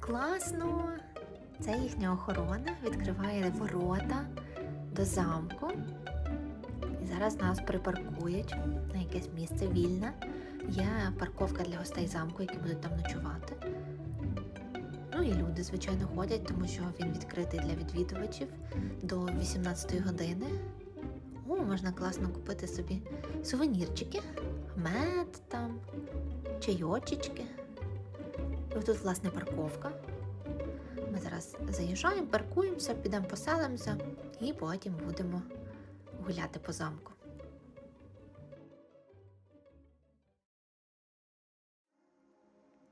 класно! Це їхня охорона відкриває ворота до замку. І зараз нас припаркують на якесь місце вільне. Є парковка для гостей замку, які будуть там ночувати. Ну і люди, звичайно, ходять, тому що він відкритий для відвідувачів до 18 години. О, можна класно купити собі сувенірчики, мед там, чайочечки. І тут, власне, парковка. Ми зараз заїжджаємо, паркуємося, підемо поселимося і потім будемо гуляти по замку.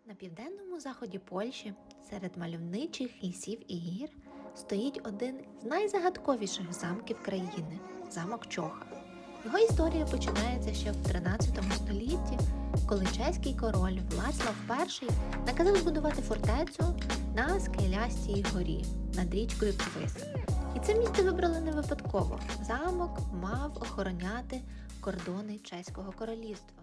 На південному заході Польщі серед мальовничих лісів і гір стоїть один з найзагадковіших замків країни замок Чоха. Його історія починається ще в 13 столітті, коли чеський король Власлав І наказав збудувати фортецю на скелястій горі над річкою Квиса. І це місце вибрали не випадково. Замок мав охороняти кордони чеського королівства.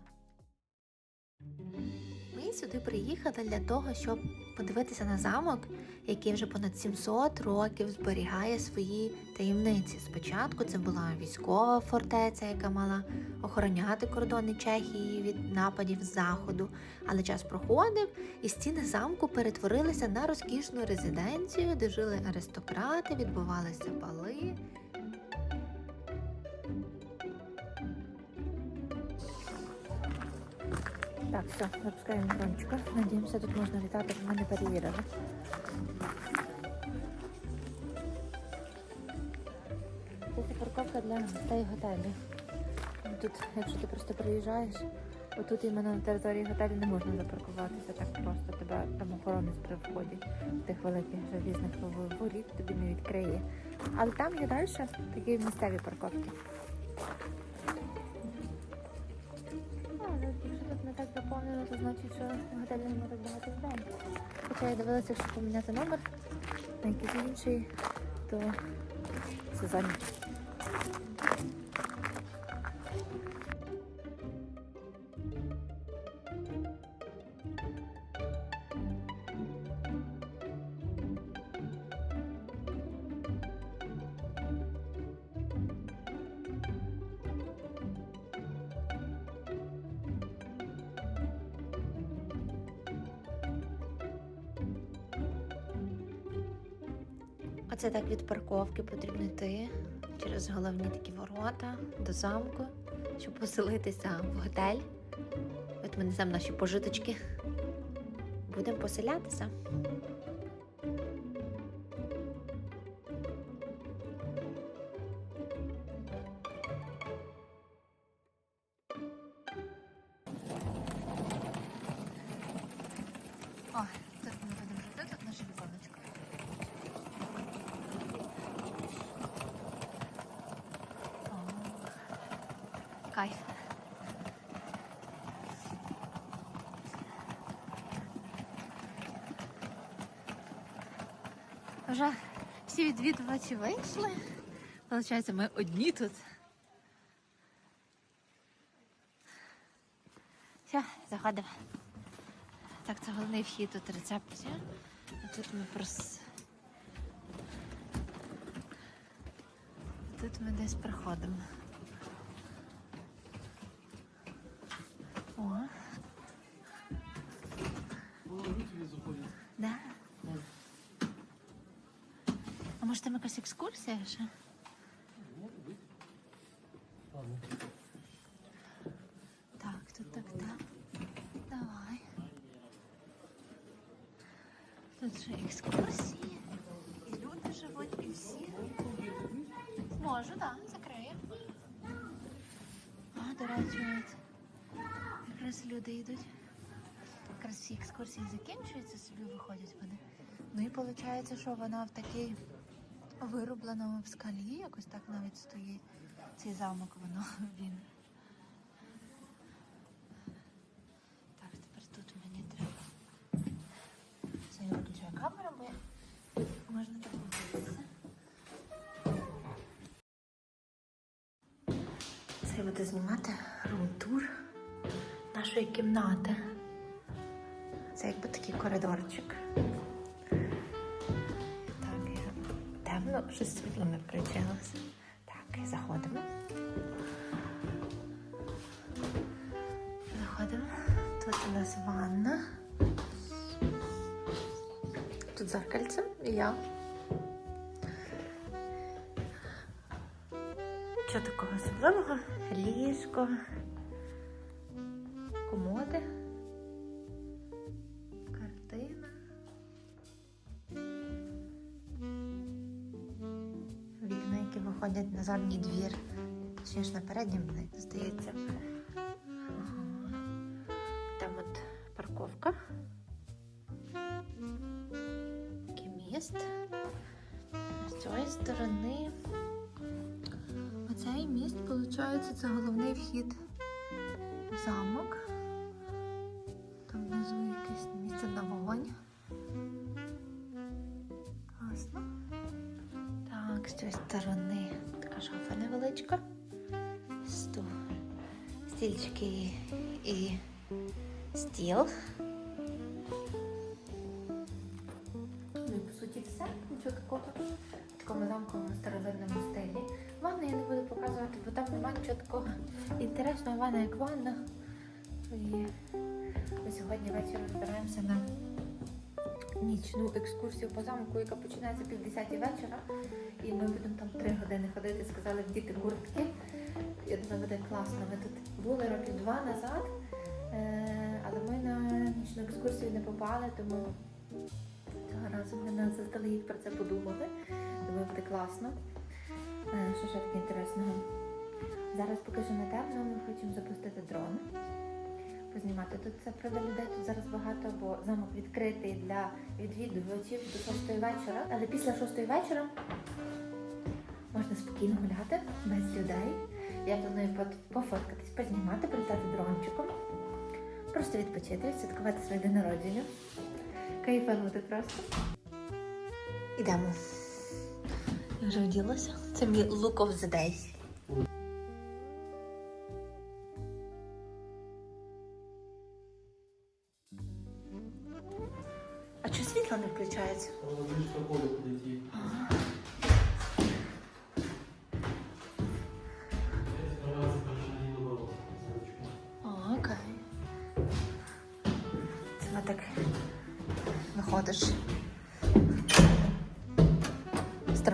Сюди приїхали для того, щоб подивитися на замок, який вже понад 700 років зберігає свої таємниці. Спочатку це була військова фортеця, яка мала охороняти кордони Чехії від нападів з заходу. Але час проходив, і стіни замку перетворилися на розкішну резиденцію, де жили аристократи, відбувалися бали. Так, все, запускаємо дрончика. Надіємося, тут можна літати, ми не перевірили. Це парковка для гостей готелю. Тут, якщо ти просто приїжджаєш, отут іменно на території готелю не можна запаркуватися так просто. Тебе там охоронець при вході тих великих залізних воріт тобі не відкриє. Але там є далі такі місцеві парковки. Дивилася, якщо поміняти номер на якийсь інший, то це Оце так від парковки потрібно йти через головні такі ворота до замку, щоб поселитися в готель. От ми несемо наші пожиточки. Будемо поселятися. О, Вже всі відвідувачі вийшли. Получається, ми одні тут. Все, заходимо. Так, це головний вхід тут рецепція. Тут ми прос... Тут ми десь проходимо. Да. А може там якась екскурсія ще? Так, тут так, так. Давай. Тут же екскурсії. І люди живуть, і всі. Можу, так, да, закрию. А, до речі, от якраз люди йдуть. Якраз всі екскурсії закінчуються, собі виходять вони. Ну і виходить, що вона в такій виробленому в скалі, якось так навіть стоїть. Цей замок воно він. Так, тепер тут мені треба. Це я виключаю камеру, бо можна так подивитися. Це буде знімати рум-тур нашої кімнати. Це якби такий коридорчик. Так, я темно, щось світло не включилося. Так, заходимо. Заходимо. Тут у нас ванна. Тут зеркальце і я. Що такого особливого? Ліжко. На Ще двір. Точніше, на передній, мені здається. Там от парковка. Такий міст. З цієї сторони. Оцей міст, виходить, це головний вхід в замок. Стільчики і стіл. Ну і по суті все, нічого такого. В такому замковому старовинному стилі. Ванну я не буду показувати, бо там немає нічого такого інтересного ванна, як ванна. І ми сьогодні ввечері збираємося на нічну екскурсію по замку, яка починається пів 10 вечора. І ми будемо там 3 години ходити, сказали вдіти куртки. Я думаю, буде класно. Ми тут були років два назад, е, але ми на нічну екскурсію не попали, тому цього разу ми на заздалегідь про це подумали. Думаю, буде класно. Е, Що ще таке інтересного? Зараз поки що не темно, ми хочемо запустити дрон. Познімати тут це правда людей тут зараз багато, бо замок відкритий для відвідувачів до 6 вечора. Але після 6 вечора можна спокійно гуляти без людей. Я планую пофоткатись, познімати, прилітати дрончиком, просто відпочити, відсвяткувати своє день народження. Кайфанути просто. Ідемо. Я вже вділася. Це мій look of the day. А чого світло не включається? Логично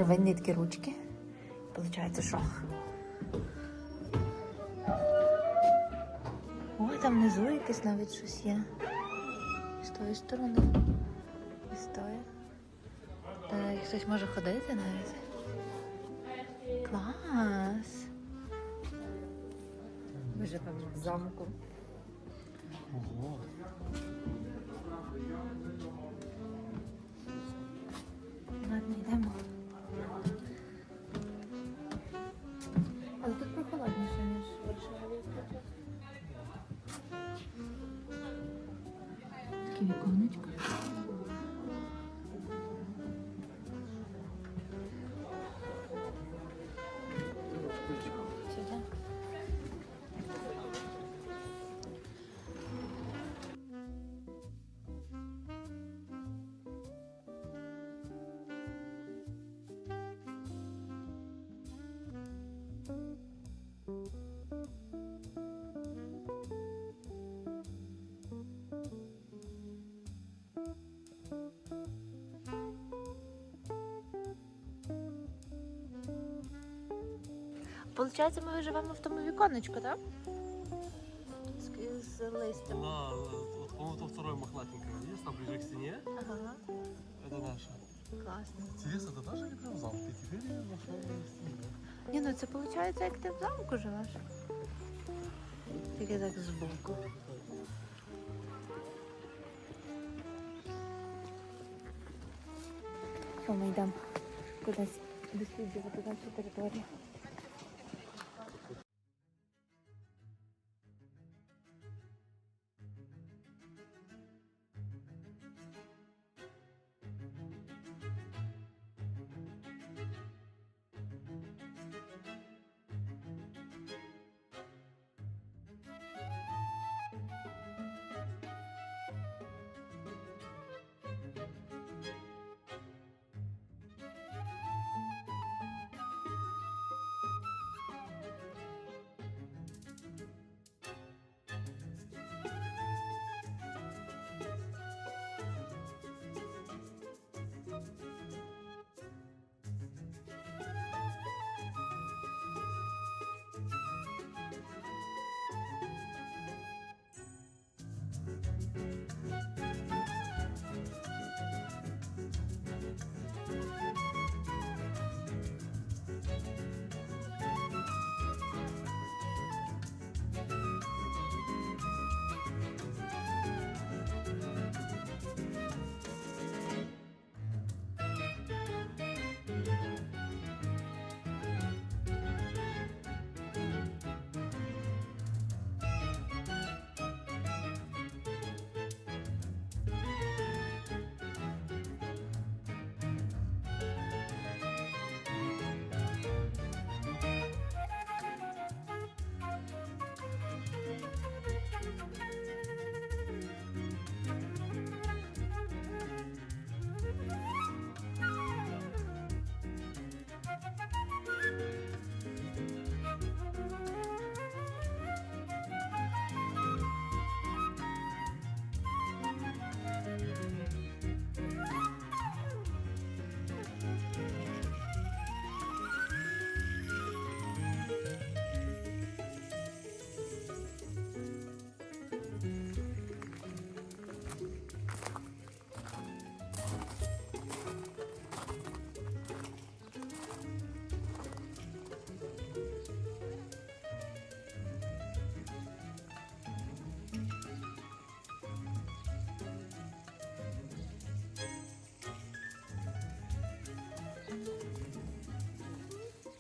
Старовинні такі ручки. Получається, що? О, там внизу якесь навіть щось є. З тої сторони. І з тої. Та як хтось може ходити навіть. Клас! Ми живемо в замку. Ого. Таке віконечко. Сюди. Получається, ми живемо в тому віконечку, так? З, з листям. Да, вот, по-моему, то второе мохнатенькое есть, там ближе к стене. Ага, Это наше. класно. Интересно, это даже или прям в замке? Теперь я нашел на стене. Ні, ну це виходить, як ти в замку живеш. Тільки так збоку. Що ми йдемо кудись досліджувати нашу територію.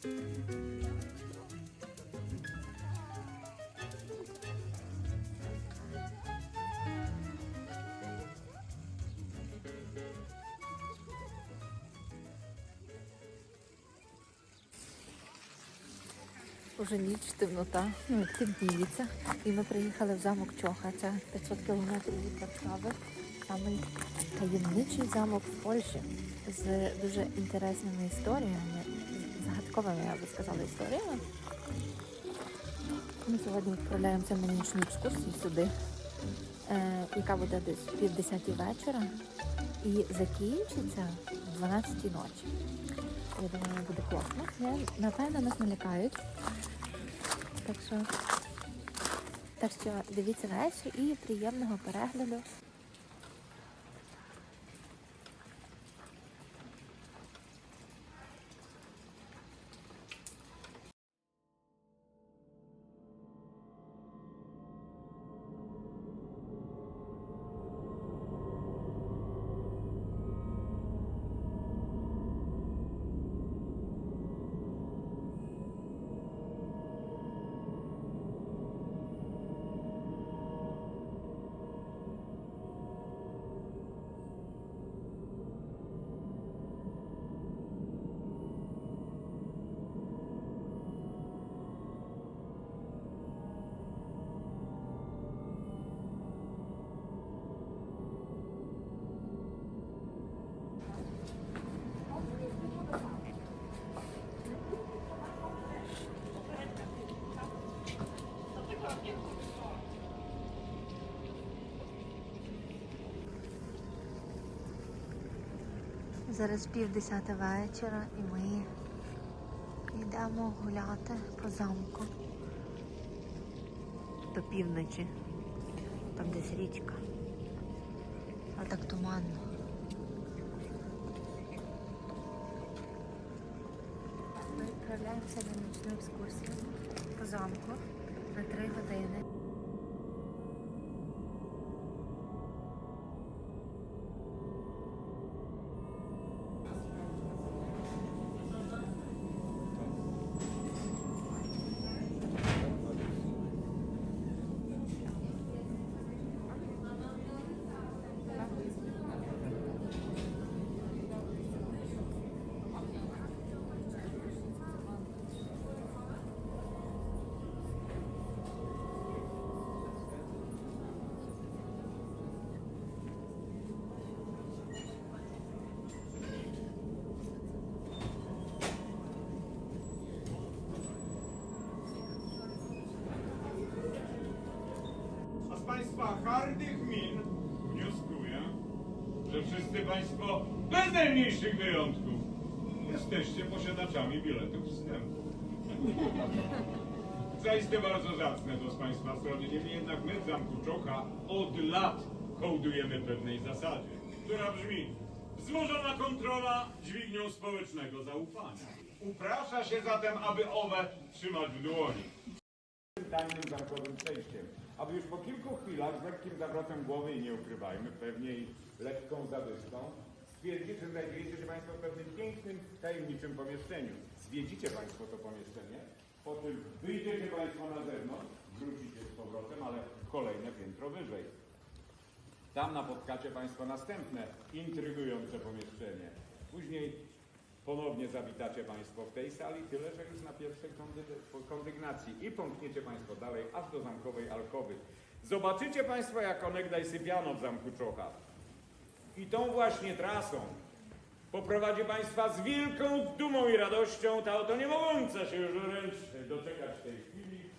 Уже ніч, темнота, ну, темніється. І ми приїхали в замок Чоха. Це 500 кілометрів від Варшави. Самий таємничий замок в Польщі з дуже інтересними історіями, загадковими, я би сказала, історіями. Ми сьогодні відправляємося на нічну екскурсію сюди, е, яка буде десь пів десятій вечора і закінчиться в 12 ночі. Я думаю, буде класно. Я, напевно, нас налякають. Так що, так що дивіться далі і приємного перегляду. Зараз пів десята вечора і ми йдемо гуляти по замку до півночі. Там десь річка. А так туманно. Ми відправляємося на нічну екскурсію по замку на три години. Państwa hardych min wnioskuję, że wszyscy Państwo, bez najmniejszych wyjątków, jesteście posiadaczami biletów wstępu. Zaiste bardzo zacne to z Państwa strony, niemniej jednak my w Zamku Czocha od lat hołdujemy pewnej zasadzie, która brzmi wzmożona kontrola dźwignią społecznego zaufania. Uprasza się zatem, aby owe trzymać w dłoni tajnym zamkowym przejściem. Aby już po kilku chwilach z lekkim zawrotem głowy i nie ukrywajmy, pewnie i lekką zadyszką, stwierdzić, że znajdujecie się Państwo w pewnym pięknym, tajemniczym pomieszczeniu. Zwiedzicie Państwo to pomieszczenie, po czym wyjdziecie Państwo na zewnątrz, wrócicie z powrotem, ale kolejne piętro wyżej. Tam napotkacie Państwo następne intrygujące pomieszczenie. Później ponownie zawitacie Państwo w tej sali, tyle że już na pierwszej kondy- kondygnacji i pomkniecie Państwo dalej aż do zamkowej alkowy. Zobaczycie Państwo, jak onegdaj sypiano w Zamku Czocha. I tą właśnie trasą poprowadzi Państwa z wielką dumą i radością ta oto nie mogąca się już wręcz doczekać